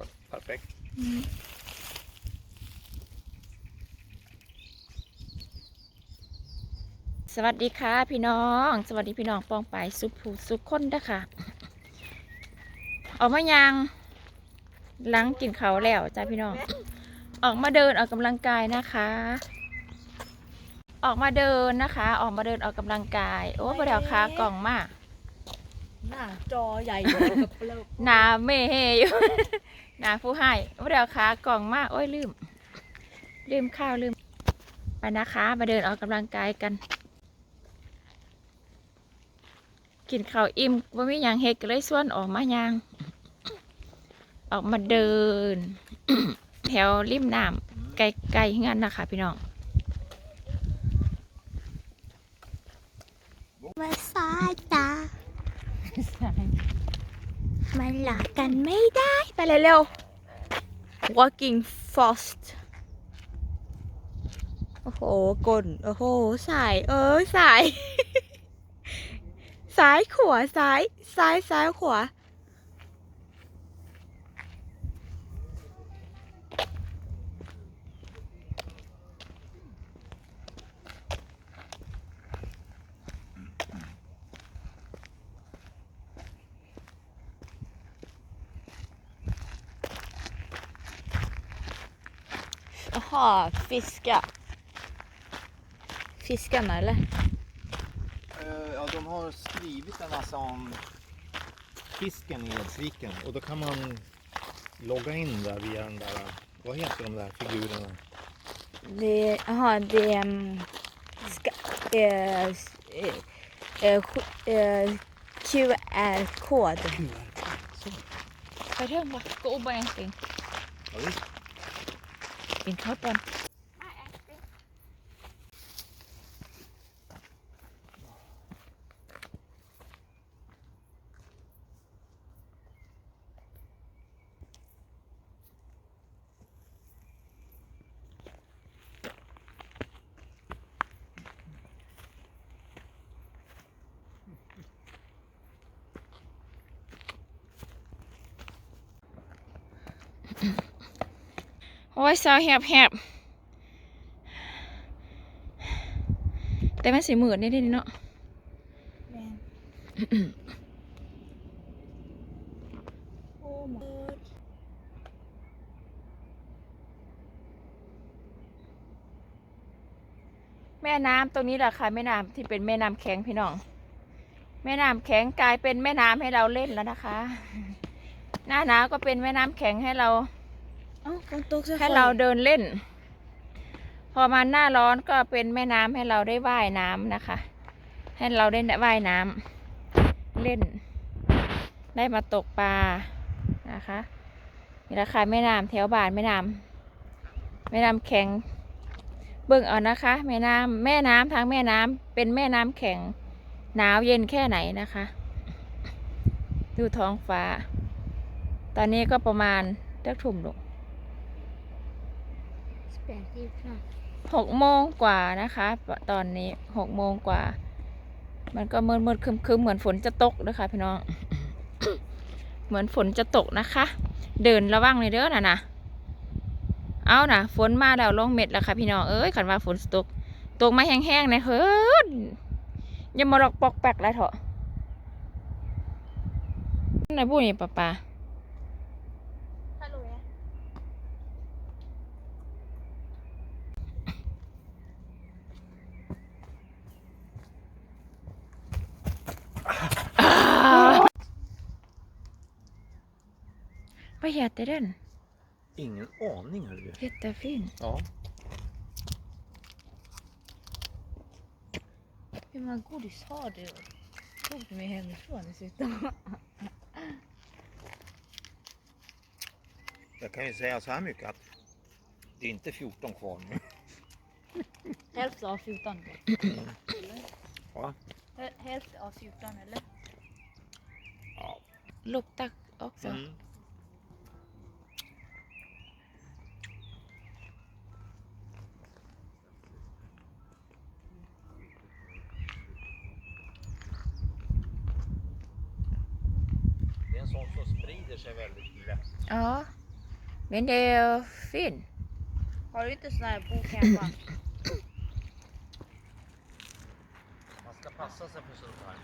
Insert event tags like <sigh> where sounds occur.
got perfect. สวัสดีค่ะพี่น้อง สวัสดีพี่น้องปองไปสุภูสุขคนนะคะออกมายังล้างกินเขาแล้วจ้าพี่น้อง ออกมาเดินออกกำลังกายนะคะ ออกมาเดินนะคะ ออกมาเดินออกกำลังกาย โอ้ประดีค่ะกล่องมาก หน้าจอใหญ่เลยกับเราหนาเมเฮอยู่หนาผู้ให้ประเดี๋ยวขากล่องมากโอ้ยลืม ลืมข้าวลืม ไปนะคะ มาเดินออกกำลังกายกัน กินข้าวอิ่มว่ามีอย่างเฮ็ดก็เลยส่วนออกมายังออกมาเดิน แถวริมน้ำไกลๆงั้นนะคะ พี่น้อง มาสายตา มันหลอกกันไม่ได้ ไปเร็วๆ walking fast โอ้โหกลนโอ้โห สาย เออสาย ซ้ายขวาซ้าย ซ้ายซ้ายขวา Jaha, fiska. Fiskarna eller? Eh, ja, de har skrivit en massa om fisken i Edsviken och då kan man logga in där via den där, vad heter de där figurerna? Det, jaha, det är um, ska, eh, eh, eh, eh QR-kod. QR-kod, så. Hör hemma, gå och bara. Ja, visst. กินข้าวตอน อ้ยซาวแหบแหบแต่มันสีหมื่นนี่ดิเนาะโอ้มาแม่น้ำตรงนี้แหละค่ะแม่น้ำที่เป็นแม่น้ำแข็งพี่น้อง แม่น้ำแข็งกลายเป็นแม่น้ำให้เราเล่นแล้วนะคะ หน้าหนาวก็เป็นแม่น้ำแข็งให้เรา เอ้าฝนตกซะให้เราเดินเล่น พอมาหน้าร้อนก็เป็นแม่น้ำให้เราได้ว่ายน้ำนะคะ ให้เราได้ว่ายน้ำเล่น ได้มาตกปลานะคะนี่ราคาแม่น้ำแถวบ้านแม่น้ำแม่น้ำแข็ง เบิ่งเอานะคะ แม่น้ำแม่น้ำทางแม่น้ำเป็นแม่น้ำแข็งหนาวเย็นแค่ไหนนะคะ ดูท้องฟ้า ตอนนี้ก็ประมาณเท่าทุ่มลูก แปดสิบห้าหกโมงกว่านะคะ ตอนนี้หกโมงกว่า มันก็มืดมืดๆคึมคึมๆเหมือนฝนจะตกนะคะพี่น้อง เหมือนฝนจะตกนะคะ เดินระวังเลยเด้อน่ะนะเอานะฝนมาแล้วลงเม็ดแล้วค่ะพี่น้องเอ้ยขันว่าฝนตก ตกมาแห้งๆนะเฮ้ยอย่ามาหลอกปอกแปกแล้วเถอะไหนพูดนี่ป้าป้า Vad heter den? Ingen aning hörru. Jättefin. Ja. Hur många godis har du? Tog mig hemifrån dessutom? <laughs> Jag kan ju säga så här mycket att det är inte 14 kvar nu. <laughs> Hälften av 14. Va? Häl- Hälften av 14 eller? Ja. Luktar också. Mm. Sån som sprider sig väldigt lätt. Ja. Men det är fin. Har du inte sån här bok hemma? ska passa sig för sånt här.